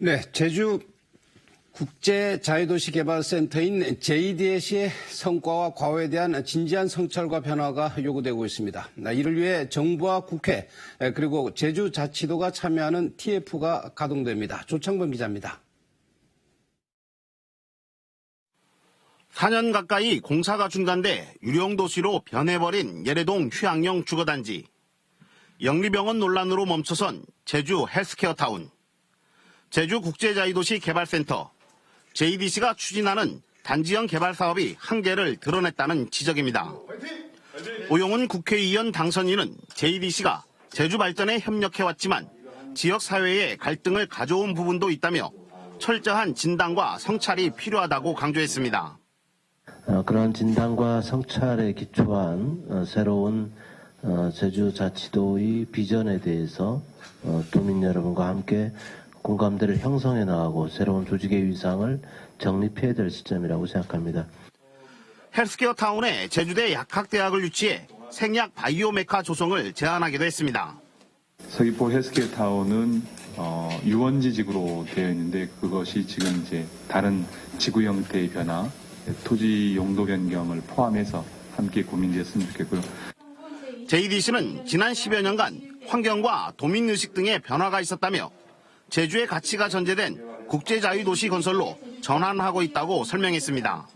네, 제주 국제자유도시개발센터인 JDS의 성과와 과오에 대한 진지한 성찰과 변화가 요구되고 있습니다. 나 이를 위해 정부와 국회 그리고 제주자치도가 참여하는 TF가 가동됩니다. 조창범 기자입니다. 4년 가까이 공사가 중단돼 유령도시로 변해버린 예래동 휴양용 주거단지. 영리병원 논란으로 멈춰선 제주 헬스케어타운. 제주국제자유도시 개발센터. JDC가 추진하는 단지형 개발 사업이 한계를 드러냈다는 지적입니다. 오용훈 국회의원 당선인은 JDC가 제주 발전에 협력해왔지만 지역 사회에 갈등을 가져온 부분도 있다며 철저한 진단과 성찰이 필요하다고 강조했습니다. 어, 그런 진단과 성찰에 기초한 어, 새로운 어, 제주 자치도의 비전에 대해서 어, 도민 여러분과 함께 공감대를 형성해 나가고 새로운 조직의 위상을 정립해야 될 시점이라고 생각합니다. 헬스케어 타운에 제주대 약학대학을 유치해 생약 바이오메카 조성을 제안하기도 했습니다. 서귀포 헬스케어 타운은 어, 유원지직으로 되어 있는데 그것이 지금 이제 다른 지구 형태의 변화, 토지 용도 변경을 포함해서 함께 고민되었으면 좋겠고요. JDC는 지난 10여 년간 환경과 도민의식 등의 변화가 있었다며 제주의 가치가 전제된 국제자유도시 건설로 전환하고 있다고 설명했습니다.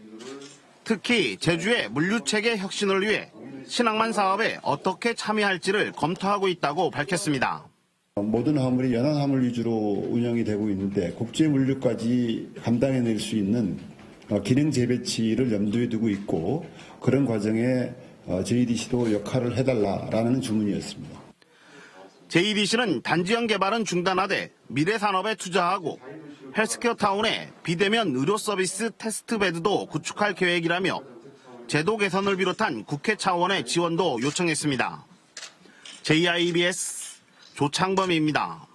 특히 제주의 물류체계 혁신을 위해 신앙만 사업에 어떻게 참여할지를 검토하고 있다고 밝혔습니다. 모든 화물이 연안 화물 위주로 운영이 되고 있는데 국제 물류까지 감당해낼 수 있는 어, 기능 재배치를 염두에 두고 있고 그런 과정에 어, JDC도 역할을 해달라라는 주문이었습니다. JDC는 단지형 개발은 중단하되 미래 산업에 투자하고 헬스케어 타운에 비대면 의료 서비스 테스트 베드도 구축할 계획이라며 제도 개선을 비롯한 국회 차원의 지원도 요청했습니다. JIBS 조창범입니다.